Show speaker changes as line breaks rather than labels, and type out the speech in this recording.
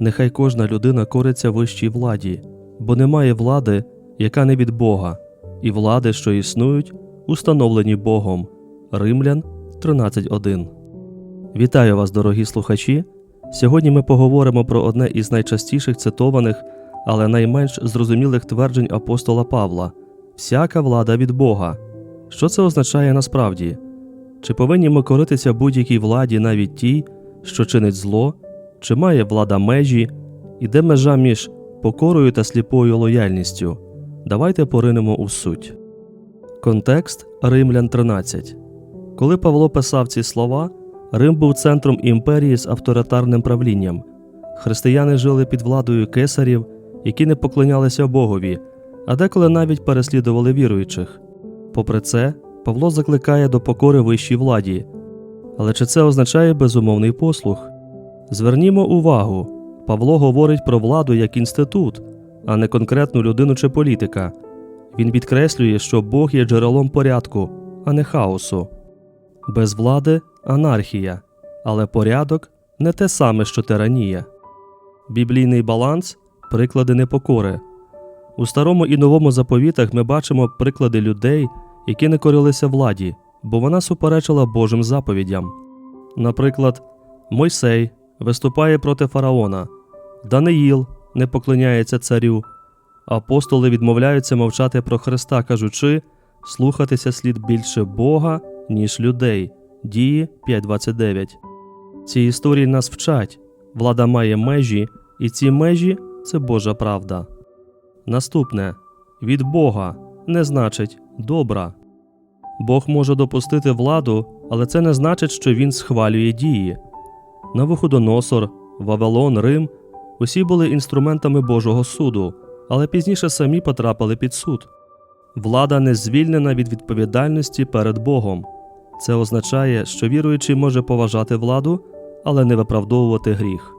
Нехай кожна людина кориться вищій владі, бо немає влади, яка не від Бога, і влади, що існують, установлені Богом. Римлян 13.1. Вітаю вас, дорогі слухачі. Сьогодні ми поговоримо про одне із найчастіших цитованих, але найменш зрозумілих тверджень апостола Павла всяка влада від Бога. Що це означає насправді? Чи повинні ми коритися будь-якій владі, навіть тій, що чинить зло, чи має влада межі, і де межа між покорою та сліпою лояльністю? Давайте поринемо у суть. Контекст Римлян 13. Коли Павло писав ці слова, Рим був центром імперії з авторитарним правлінням. Християни жили під владою кесарів, які не поклонялися Богові, а деколи навіть переслідували віруючих. Попри це, Павло закликає до покори вищій владі. Але чи це означає безумовний послух? Звернімо увагу, Павло говорить про владу як інститут, а не конкретну людину чи політика. Він підкреслює, що Бог є джерелом порядку, а не хаосу. Без влади анархія, але порядок не те саме, що тиранія. Біблійний баланс приклади непокори. У старому і новому заповітах ми бачимо приклади людей, які не корилися владі, бо вона суперечила Божим заповідям. Наприклад, Мойсей виступає проти фараона, Даниїл не поклоняється царю, апостоли відмовляються мовчати про Христа, кажучи, слухатися слід більше Бога, ніж людей. Дії 5.29. Ці історії нас вчать. Влада має межі, і ці межі це Божа правда. Наступне від Бога не значить добра. Бог може допустити владу, але це не значить, що він схвалює дії. Навуходоносор, Вавилон, Рим усі були інструментами Божого суду, але пізніше самі потрапили під суд. Влада не звільнена від відповідальності перед Богом. Це означає, що віруючий може поважати владу, але не виправдовувати гріх.